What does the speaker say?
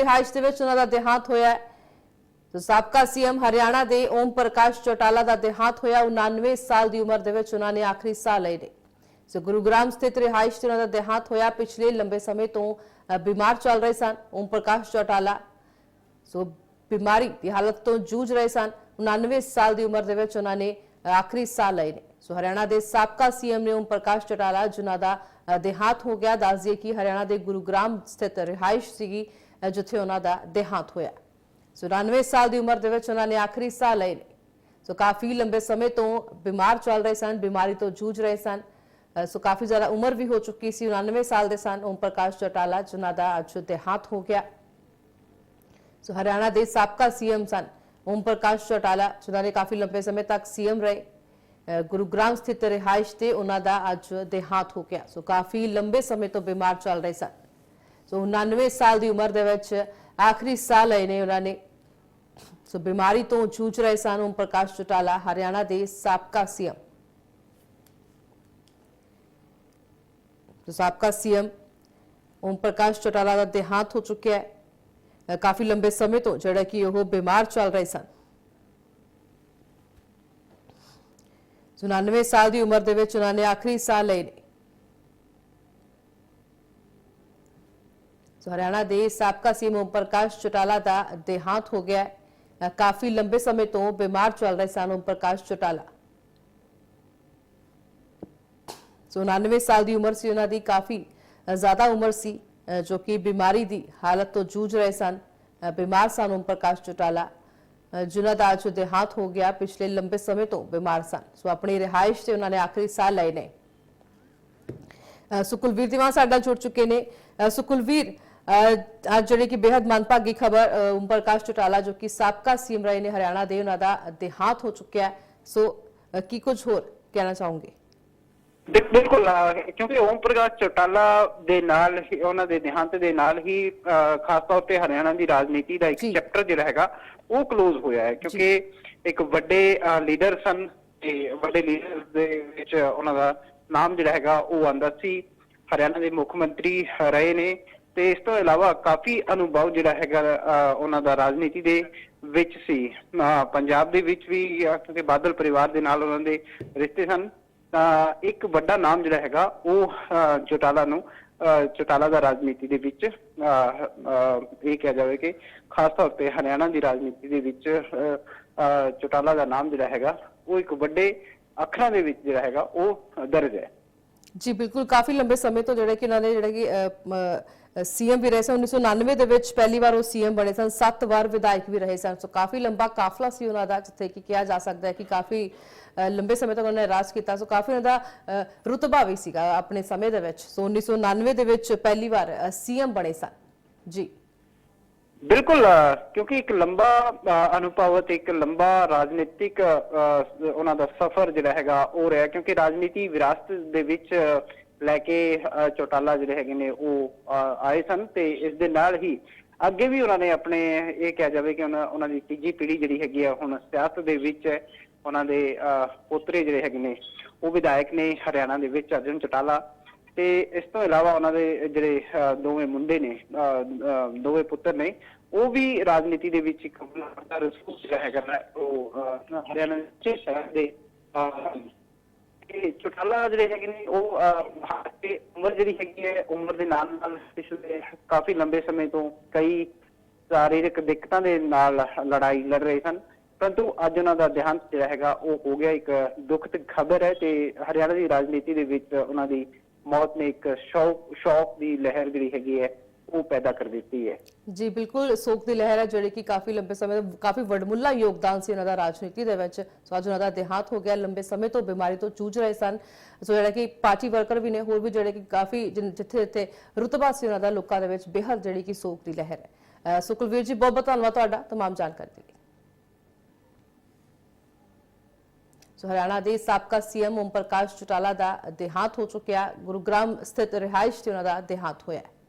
ਰਿਹਾਇਸ਼ ਦੇ ਵਿੱਚ ਉਹਨਾਂ ਦਾ ਦੇਹਾਂਤ ਹੋਇਆ ਹੈ। ਸੋ ਸਾਬਕਾ ਸੀਐਮ ਹਰਿਆਣਾ ਦੇ ਓਮ ਪ੍ਰਕਾਸ਼ ਚੌਟਾਲਾ ਦਾ ਦੇਹਾਂਤ ਹੋਇਆ 99 ਸਾਲ ਦੀ ਉਮਰ ਦੇ ਵਿੱਚ ਉਹਨਾਂ ਨੇ ਆਖਰੀ ਸਾਹ ਲਏ ਨੇ। ਸੋ ਗੁਰੂਗ੍ਰਾਮ ਸਥਿਤ ਰਿਹਾਇਸ਼ 'ਚ ਉਹਨਾਂ ਦਾ ਦੇਹਾਂਤ ਹੋਇਆ। ਪਿਛਲੇ ਲੰਬੇ ਸਮੇਂ ਤੋਂ ਬਿਮਾਰ ਚੱਲ ਰਹੇ ਸਨ ਓਮ ਪ੍ਰਕਾਸ਼ ਚੌਟਾਲਾ। ਸੋ ਬਿਮਾਰੀ ਦੀ ਹਾਲਤ ਤੋਂ ਜੂਝ ਰਹੇ ਸਨ। 99 ਸਾਲ ਦੀ ਉਮਰ ਦੇ ਵਿੱਚ ਉਹਨਾਂ ਨੇ ਆਖਰੀ ਸਾਹ ਲਏ ਨੇ। ਸੋ ਹਰਿਆਣਾ ਦੇ ਸਾਬਕਾ ਸੀਐਮ ਨੇ ਓਮ ਪ੍ਰਕਾਸ਼ ਚੌਟਾਲਾ ਜਿਨ੍ਹਾਂ ਦਾ ਦੇਹਾਂਤ ਹੋ ਗਿਆ। ਦੱਸ ਦਈਏ ਕਿ ਹਰਿਆਣਾ ਦੇ ਗੁਰੂਗ੍ਰਾਮ ਸਥਿਤ ਰਿਹਾਇਸ਼ ਸੀਗੀ ਜਿੱਥੇ ਉਹਨਾਂ ਦਾ ਦੇਹਾਂਤ ਹੋਇਆ। ਸੋ 99 ਸਾਲ ਦੀ ਉਮਰ ਦੇ ਵਿੱਚ ਉਹਨਾਂ ਨੇ ਆਖਰੀ ਸਾਹ ਲਏ ਨੇ। ਸੋ ਕਾਫੀ ਲੰਬੇ ਸਮੇਂ ਤੋਂ ਬਿਮਾਰ ਚੱਲ ਰਹੇ ਸਨ ਬਿਮਾਰੀ ਤੋਂ ਜੂਝ ਰਹੇ ਸਨ। ਸੋ ਕਾਫੀ ਜ਼ਿਆਦਾ ਉਮਰ ਵੀ ਹੋ ਚੁੱਕੀ ਸੀ 99 ਸਾਲ ਦੇ ਸਨ। ਓਮ ਪ੍ਰਕਾਸ਼ ਚੌਟਾਲਾ ਜਿਨ੍ਹਾਂ ਦਾ ਅੱਜ ਦੇਹਾਂਤ ਹੋ ਗਿਆ। ਸੋ ਹਰਿਆਣਾ ਦੇ ਸਾਬਕਾ ਸੀਐਮ ਸਨ ਓਮ ਪ੍ਰਕਾਸ਼ ਚੌਟਾਲਾ ਜਿਨ੍ਹਾਂ ਨੇ ਕਾਫੀ ਲੰਬੇ ਸਮੇਂ ਤੱਕ ਸੀਐਮ ਰਹੇ। ਅ, ਗੁਰੂਗ੍ਰਾਮ ਸਥਿਤ ਰਿਹਾਇਸ਼ ਤੇ ਉਹਨਾਂ ਦਾ ਅੱਜ ਦੇਹਾਂਤ ਹੋ ਗਿਆ। ਸੋ ਕਾਫੀ ਲੰਬੇ ਸਮੇਂ ਤੋਂ ਬਿਮਾਰ ਚੱਲ ਰਹੇ ਸਨ। ਸੋ 99 ਸਾਲ ਦੀ ਉਮਰ ਦੇ ਵਿੱਚ ਆਖਰੀ ਸਾਹ ਲਏ ਨੇ ਉਹਨਾਂ ਨੇ। ਸੋ ਬਿਮਾਰੀ ਤੋਂ ਜੂਝ ਰਹੇ ਸਨ ਓਮ ਪ੍ਰਕਾਸ਼ ਚੌਟਾਲਾ, ਹਰਿਆਣਾ ਦੇ ਸਾਬਕਾ ਸੀਐਮ। ਸੋ ਸਾਬਕਾ ਸੀਐਮ ਓਮ ਪ੍ਰਕਾਸ਼ ਚੌਟਾਲਾ ਦਾ ਦੇਹਾਂਤ ਹੋ ਚੁੱਕਿਆ ਹੈ। ਕਾਫੀ ਲੰਬੇ ਸਮੇਂ ਤੋਂ ਜਿਹੜਾ ਕਿ ਉਹ ਬਿਮਾਰ ਚੱਲ ਰਹੇ ਸਨ। ਸੋ 99 ਸਾਲ ਦੀ ਉਮਰ ਦੇ ਵਿੱਚ ਉਹਨਾਂ ਨੇ ਆਖਰੀ ਸਾਹ ਲਏ ਨੇ। ਸੋ ਹਰਿਆਣਾ ਦੇ ਸਾਬਕਾ ਸੀਐਮ ਓਮ ਪ੍ਰਕਾਸ਼ ਚੌਟਾਲਾ ਦਾ ਦੇਹਾਂਤ ਹੋ ਗਿਆ ਹੈ। ਕਾਫੀ ਲੰਬੇ ਸਮੇਂ ਤੋਂ ਬਿਮਾਰ ਚੱਲ ਰਹੇ ਸਨ ਓਮ ਪ੍ਰਕਾਸ਼ ਚੌਟਾਲਾ। ਸੋ 99 ਸਾਲ ਦੀ ਉਮਰ ਸੀ ਉਹਨਾਂ ਦੀ ਕਾਫੀ ਜ਼ਿਆਦਾ ਉਮਰ ਸੀ ਜੋ ਕਿ ਬਿਮਾਰੀ ਦੀ ਹਾਲਤ ਤੋਂ ਜੂਝ ਰਹੇ ਸਨ। ਬਿਮਾਰ ਸਨ ਓਮ ਪ੍ਰਕਾਸ਼ ਚੌਟਾਲਾ ਜਿਨ੍ਹਾਂ ਦਾ ਅੱਜ ਦੇਹਾਂਤ ਹੋ ਗਿਆ ਪਿਛਲੇ ਲੰਬੇ ਸਮੇਂ ਤੋਂ ਬਿਮਾਰ ਸਨ। ਸੋ ਆਪਣੀ ਰਿਹਾਇਸ਼ ਤੇ ਉਹਨਾਂ ਨੇ ਆਖਰੀ ਸਾਹ ਲਏ ਨੇ। ਅ, ਦੀਵਾਨ ਸਾਡੇ ਨਾਲ ਜੁੜ ਚੁੱਕੇ ਨੇ। ਅ, ਅੱਜ ਜਿਹੜੀ ਕਿ ਬੇहद ਮਨਪਾਗੀ ਖਬਰ ਉਮਪਰਕਾਸ਼ ਚਟਾਲਾ ਜੋ ਕਿ ਸਾਬਕਾ ਸੀਐਮ ਰਹੇ ਨੇ ਹਰਿਆਣਾ ਦੇ ਉਹਨਾਂ ਦਾ ਦੇਹਾਂਤ ਹੋ ਚੁੱਕਿਆ ਹੈ। ਸੋ ਕੀ ਕੁਝ ਹੋਰ ਕਹਿਣਾ ਚਾਹੋਗੇ? ਬਿਲਕੁਲ ਕਿਉਂਕਿ ਓਮ ਪ੍ਰਕਾਸ਼ ਚੋਟਾਲਾ ਦੇ ਨਾਲ ਹੀ ਉਹਨਾਂ ਦੇ ਦੇਹਾਂਤ ਦੇ ਨਾਲ ਹੀ ਖਾਸ ਤੌਰ ਤੇ ਹਰਿਆਣਾ ਦੀ ਰਾਜਨੀਤੀ ਦਾ ਇੱਕ ਚੈਪਟਰ ਜਿਹੜਾ ਹੈਗਾ ਉਹ ক্লোਜ਼ ਹੋਇਆ ਹੈ। ਕਿਉਂਕਿ ਇੱਕ ਵੱਡੇ ਲੀਡਰ ਸਨ ਤੇ ਵੱਡੇ ਲੀਡਰ ਦੇ ਵਿੱਚ ਉਹਨਾਂ ਦਾ ਨਾਮ ਜਿਹੜਾ ਹੈਗਾ ਉਹ ਆਂਦਾ ਸੀ। ਹਰਿਆਣਾ ਦੇ ਮੁੱਖ ਮੰਤਰੀ ਰਹੇ ਨੇ। ਤੇ ਇਸ ਤੋਂ ਇਲਾਵਾ ਕਾਫੀ ਅਨੁਭਵ ਜਿਹੜਾ ਹੈਗਾ ਉਹਨਾਂ ਦਾ ਰਾਜਨੀਤੀ ਦੇ ਵਿੱਚ ਸੀ। ਪੰਜਾਬ ਦੇ ਵਿੱਚ ਵੀ ਕਿਉਂਕਿ ਬਾਦਲ ਪਰਿਵਾਰ ਦੇ ਨਾਲ ਉਹਨਾਂ ਦੇ ਰਿਸ਼ਤੇ ਸਨ। ਤਾਂ ਇੱਕ ਵੱਡਾ ਨਾਮ ਜਿਹੜਾ ਹੈਗਾ ਉਹ ਅਹ, ਚੌਟਾਲਾ ਨੂੰ ਅਹ, ਚੌਟਾਲਾ ਦਾ ਰਾਜਨੀਤੀ ਦੇ ਵਿੱਚ ਅਹ, ਅਹ, ਇਹ ਕਿਹਾ ਜਾਵੇ ਕਿ ਖਾਸ ਤੌਰ ਤੇ ਹਰਿਆਣਾ ਦੀ ਰਾਜਨੀਤੀ ਦੇ ਵਿੱਚ ਅਹ, ਅਹ, ਚੌਟਾਲਾ ਦਾ ਨਾਮ ਜਿਹੜਾ ਹੈਗਾ ਉਹ ਇੱਕ ਵੱਡੇ ਅੱਖਰਾਂ ਦੇ ਵਿੱਚ ਜਿਹੜਾ ਹੈਗਾ ਉਹ ਦਰਜ ਹੈ। ਜੀ, ਬਿਲਕੁਲ ਕਾਫੀ ਲੰਬੇ ਸਮੇਂ ਤੋਂ ਜਿਹੜੇ ਕਿ ਉਹਨਾਂ ਨੇ ਜਿਹੜੇ ਕਿ ਸੀਐਮ ਵੀ ਰਹੇ ਸਨ 1999 ਦੇ ਵਿੱਚ ਪਹਿਲੀ ਵਾਰ ਉਹ ਸੀਐਮ ਬਣੇ ਸਨ, ਸੱਤ ਵਾਰ ਵਿਧਾਇਕ ਵੀ ਰਹੇ ਸਨ। ਸੋ ਕਾਫੀ ਲੰਬਾ ਕਾਫਲਾ ਸੀ ਉਹਨਾਂ ਦਾ, ਜਿੱਥੇ ਕਿ ਕਿਹਾ ਜਾ ਸਕਦਾ ਹੈ ਕਿ ਕਾਫੀ ਲੰਬੇ ਸਮੇਂ ਤੱਕ ਉਹਨਾਂ ਨੇ ਰਾਜ ਕੀਤਾ। ਸੋ ਕਾਫੀ ਉਹਨਾਂ ਦਾ ਰੁਤਬਾ ਵੀ ਸੀਗਾ ਆਪਣੇ ਸਮੇਂ ਦੇ ਵਿੱਚ। ਸੋ 1999 ਦੇ ਵਿੱਚ ਪਹਿਲੀ ਵਾਰ ਸੀਐਮ ਬਣੇ ਸਨ। ਜੀ। ਬਿਲਕੁਲ ਕਿਉਂਕਿ ਇੱਕ ਲੰਬਾ ਅਹ, ਅਨੁਭਵ ਤੇ ਇੱਕ ਲੰਬਾ ਰਾਜਨੀਤਿਕ ਅਹ, ਉਹਨਾਂ ਦਾ ਸਫ਼ਰ ਜਿਹੜਾ ਹੈਗਾ ਉਹ ਰਿਹਾ ਕਿਉਂਕਿ ਰਾਜਨੀਤੀ ਵਿਰਾਸਤ ਦੇ ਵਿੱਚ ਲੈ ਕੇ ਅਹ, ਚੌਟਾਲਾ ਜਿਹੜੇ ਹੈਗੇ ਨੇ ਉਹ ਆਏ ਸਨ ਤੇ ਇਸ ਦੇ ਨਾਲ ਹੀ ਅੱਗੇ ਵੀ ਉਹਨਾਂ ਨੇ ਆਪਣੇ ਇਹ ਕਿਹਾ ਜਾਵੇ ਕਿ ਉਹਨਾਂ ਉਹਨਾਂ ਦੀ ਤੀਜੀ ਪੀੜ੍ਹੀ ਜਿਹੜੀ ਹੈਗੀ ਆ ਹੁਣ ਸਿਆਸਤ ਦੇ ਵਿੱਚ ਉਹਨਾਂ ਦੇ ਅਹ, ਪੋਤਰੇ ਜਿਹੜੇ ਹੈਗੇ ਨੇ ਉਹ ਵਿਧਾਇਕ ਨੇ ਹਰਿਆਣਾ ਦੇ ਵਿੱਚ ਅਰਜਨ ਚੌਟਾਲਾ ਤੇ ਇਸ ਤੋਂ ਇਲਾਵਾ ਉਹਨਾਂ ਦੇ ਜਿਹੜੇ ਦੋਵੇਂ ਮੁੰਡੇ ਨੇ ਦੋਵੇਂ ਪੁੱਤਰ ਨੇ ਉਹ ਵੀ ਰਾਜਨੀਤੀ ਦੇ ਵਿੱਚ ਇੱਕ ਵੱਡਾ ਰਸੂਖ ਜਿਹੜਾ ਹੈਗਾ ਉਹ ਹਰਿਆਣਾ ਦੇ ਸ਼ਹਿਰ ਦੇ ਅਹ, ਚੁਟਾਲਾ ਜਿਹੜੇ ਹੈਗੇ ਨੇ ਉਹ ਅਹ, ਉਮਰ ਜਿਹੜੀ ਹੈਗੀ ਹੈ ਉਮਰ ਦੇ ਨਾਲ ਨਾਲ ਪਿਛਲੇ ਕਾਫੀ ਲੰਬੇ ਸਮੇਂ ਤੋਂ ਕਈ ਸਰੀਰਕ ਦਿੱਕਤਾਂ ਦੇ ਨਾਲ ਲੜਾਈ ਲੜ ਰਹੇ ਸਨ ਪਰੰਤੂ ਅੱਜ ਉਹਨਾਂ ਦਾ ਦੇਹਾਂਤ ਜਿਹੜਾ ਹੈਗਾ ਉਹ ਹੋ ਗਿਆ ਇੱਕ ਦੁਖਦ ਖਬਰ ਹੈ ਤੇ ਹਰਿਆਣਾ ਦੀ ਰਾਜਨੀਤੀ ਦੇ ਵਿੱਚ ਉਹਨਾਂ ਦੀ ਮੌਤ ਨੇ ਇੱਕ ਸ਼ੌਕ ਸ਼ੌਕ ਦੀ ਲਹਿਰ ਜਿਹੜੀ ਹੈਗੀ ਹੈ ਉਹ ਪੈਦਾ ਕਰ ਦਿੱਤੀ ਹੈ ਜੀ ਬਿਲਕੁਲ ਸੋਗ ਦੀ ਲਹਿਰ ਹੈ ਜਿਹੜੀ ਕਿ ਕਾਫੀ ਲੰਬੇ ਸਮੇਂ ਤੋਂ ਕਾਫੀ ਵਡਮੁੱਲਾ ਯੋਗਦਾਨ ਸੀ ਇਹਨਾਂ ਦਾ ਰਾਜਨੀਤੀ ਦੇ ਵਿੱਚ ਸੋ ਅੱਜ ਉਹਨਾਂ ਦਾ ਦੇਹਾਂਤ ਹੋ ਗਿਆ ਲੰਬੇ ਸਮੇਂ ਤੋਂ ਬਿਮਾਰੀ ਤੋਂ ਜੂਝ ਰਹੇ ਸਨ ਸੋ ਜਿਹੜਾ ਕਿ ਪਾਰਟੀ ਵਰਕਰ ਵੀ ਨੇ ਹੋਰ ਵੀ ਜਿਹੜੇ ਕਿ ਕਾਫੀ ਜਿਨ- ਜਿੱਥੇ ਜਿੱਥੇ ਰੁਤਬਾ ਸੀ ਉਹਨਾਂ ਦਾ ਲੋਕਾਂ ਦੇ ਵਿੱਚ ਬੇਹੱਦ ਜਿਹੜੀ ਕਿ ਸੋਗ ਦੀ ਲਹਿਰ ਹੈ ਅਹ ਸੁਖਲਵੀਰ ਜੀ ਬਹੁਤ ਬਹੁਤ ਧੰਨਵਾਦ ਤੁਹਾਡਾ तमाम ਜਾਣਕਾਰੀ ਦੇ ਲਈ ਸੋ ਹਰਿਆਣਾ ਦੇ ਸਾਬਕਾ ਸੀਐਮ ਓਮ ਪ੍ਰਕਾਸ਼ ਚੌਟਾਲਾ ਦਾ ਦੇਹਾਂਤ ਹੋ ਚੁੱਕਿਆ। ਗੁਰੂਗ੍ਰਾਮ ਸਥਿਤ ਰਿਹਾਇਸ਼ ਤੇ ਉਹਨਾਂ ਦਾ ਦੇਹਾਂਤ ਹੋਇਆ ਹੈ।